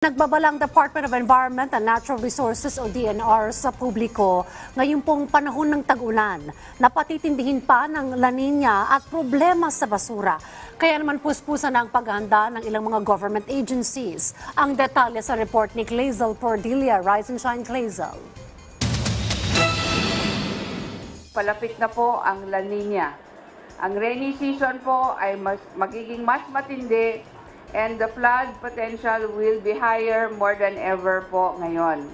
Nagbabalang Department of Environment and Natural Resources o DNR sa publiko ngayon pong panahon ng tag-ulan na patitindihin pa ng La Nina at problema sa basura. Kaya naman puspusan ang paghahanda ng ilang mga government agencies. Ang detalye sa report ni Clazel Pordilia. Rise and Shine Clazel. Palapit na po ang La Nina. Ang rainy season po ay mas, magiging mas matindi and the flood potential will be higher more than ever po ngayon.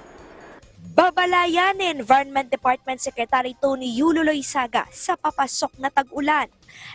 Babalayan ni Environment Department Secretary Tony Yulo Loizaga sa papasok na tag-ulan.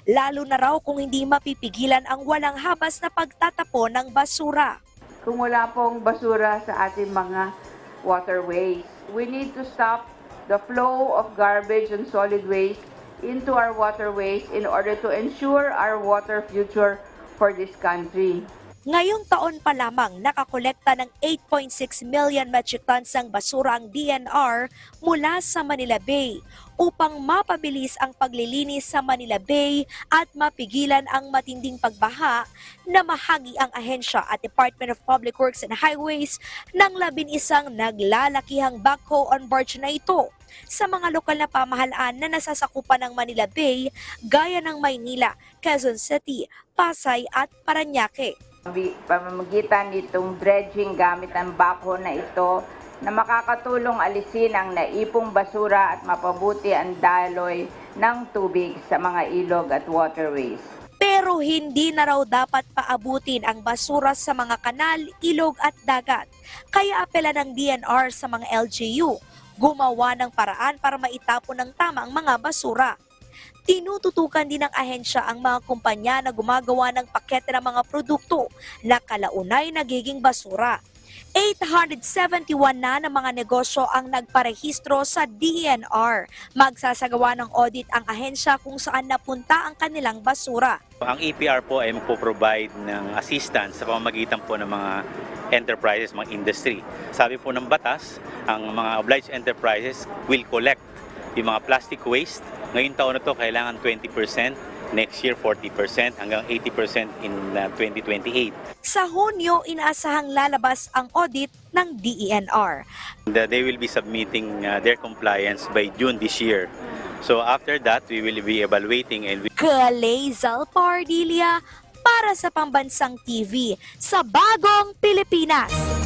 Lalo na raw kung hindi mapipigilan ang walang habas na pagtatapon ng basura. Kung wala pong basura sa ating mga waterways, we need to stop the flow of garbage and solid waste into our waterways in order to ensure our water future for this country. Ngayong taon pa lamang nakakolekta ng 8.6 million metric tons ng basura ang DNR mula sa Manila Bay upang mapabilis ang paglilinis sa Manila Bay at mapigilan ang matinding pagbaha na mahagi ang ahensya at Department of Public Works and Highways ng labin isang naglalakihang backhoe on barge na ito sa mga lokal na pamahalaan na nasasakupan ng Manila Bay gaya ng Maynila, Quezon City, Pasay at Paranaque. Pamamagitan nitong dredging gamit ang backhoe na ito na makakatulong alisin ang naipong basura at mapabuti ang daloy ng tubig sa mga ilog at waterways. Pero hindi na raw dapat paabutin ang basura sa mga kanal, ilog at dagat. Kaya apela ng DNR sa mga LGU, gumawa ng paraan para maitapon ng tama ang mga basura. Tinututukan din ng ahensya ang mga kumpanya na gumagawa ng pakete ng mga produkto na kalaunay nagiging basura. 871 na ng mga negosyo ang nagparehistro sa DENR. Magsasagawa ng audit ang ahensya kung saan napunta ang kanilang basura. Ang EPR po ay magpo-provide ng assistance sa pamamagitan po ng mga enterprises, mga industry. Sabi po ng batas, ang mga obliged enterprises will collect yung mga plastic waste. Ngayong taon na to kailangan 20%, next year 40% hanggang 80% in uh, 2028. Sa Hunyo, inaasahang lalabas ang audit ng DENR. And, uh, they will be submitting uh, their compliance by June this year. So after that, we will be evaluating and we Kalezal Pardilia para sa Pambansang TV sa Bagong Pilipinas.